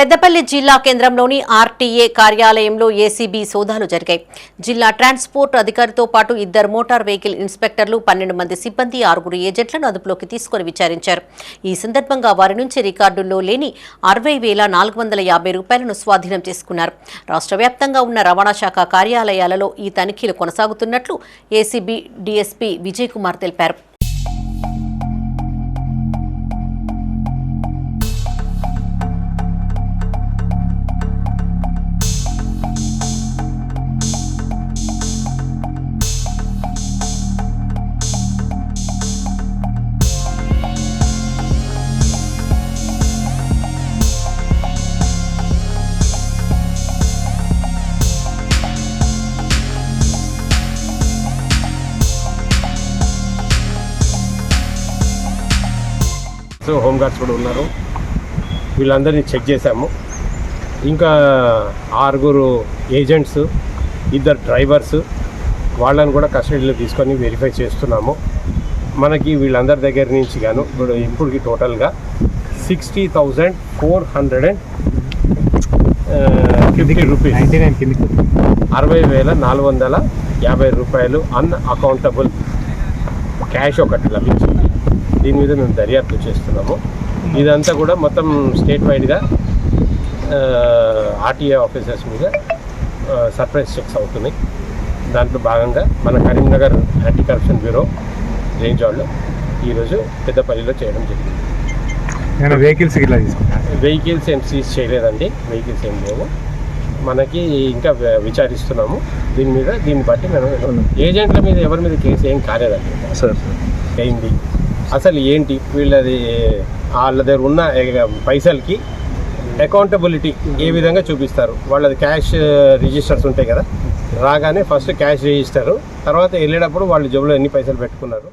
పెద్దపల్లి జిల్లా కేంద్రంలోని ఆర్టీఏ కార్యాలయంలో ఏసీబీ సోదాలు జరిగాయి. జిల్లా ట్రాన్స్పోర్ట్ అధికారితో పాటు ఇద్దరు మోటార్ వెహికల్ ఇన్స్పెక్టర్లు పన్నెండు మంది సిబ్బంది ఆరుగురు ఏజెంట్లను అదుపులోకి తీసుకుని విచారించారు. ఈ సందర్భంగా వారి నుంచి రికార్డుల్లో లేని అరవై వేల నాలుగు వందల యాభై రూపాయలను స్వాధీనం చేసుకున్నారు. రాష్ట్ర వ్యాప్తంగా ఉన్న రవాణా శాఖ కార్యాలయాలలో ఈ తనిఖీలు కొనసాగుతున్నట్లు ఏసీబీ డీఎస్పీ విజయ్ కుమార్ తెలిపారు. సో హోమ్ గార్డ్స్ కూడా ఉన్నారు. వీళ్ళందరినీ చెక్ చేశాము. ఇంకా ఆరుగురు ఏజెంట్స్ ఇద్దరు డ్రైవర్స్ వాళ్ళని కూడా కస్టడీలో తీసుకొని వెరిఫై చేస్తున్నాము. మనకి వీళ్ళందరి దగ్గర నుంచి గాను ఇప్పుడు ఇప్పటికి టోటల్గా sixty thousand four hundred and fifty rupees. Ninety nine కిందకి అరవై వేల నాలుగు వందల యాభై రూపాయలు అన్ అకౌంటబుల్ క్యాష్ ఒకటి లభించింది. దీని మీద మేము దర్యాప్తు చేస్తున్నాము. ఇదంతా కూడా మొత్తం స్టేట్ వైడ్గా ఆర్టీఏ ఆఫీసర్స్ మీద సర్ప్రైజ్ చెక్స్ అవుతున్నాయి. దాంట్లో భాగంగా మన Karimnagar anti corruption bureau range వాళ్ళు ఈరోజు పెద్దపల్లిలో చేయడం జరిగింది. నేను వెహికల్స్ వెహికల్స్ ఏం సీజ్ చేయలేదండి. వెహికల్స్ ఏం లేవు. మనకి ఇంకా విచారిస్తున్నాము. దీని మీద దీన్ని బట్టి మేము ఏజెంట్ల మీద ఎవరి మీద కేసు ఏం కాలేదండి. సార్. అయింది అసలు ఏంటి? వీళ్ళది వాళ్ళ దగ్గర ఉన్న పైసలకి అకౌంటబిలిటీ ఏ విధంగా చూపిస్తారు? వాళ్ళది క్యాష్ రిజిస్టర్స్ uh, ఉంటాయి కదా? రాగానే ఫస్ట్ క్యాష్ రిజిస్టర్ తర్వాత వెళ్ళేటప్పుడు వాళ్ళు జబ్బులో ఎన్ని పైసలు పెట్టుకున్నారు?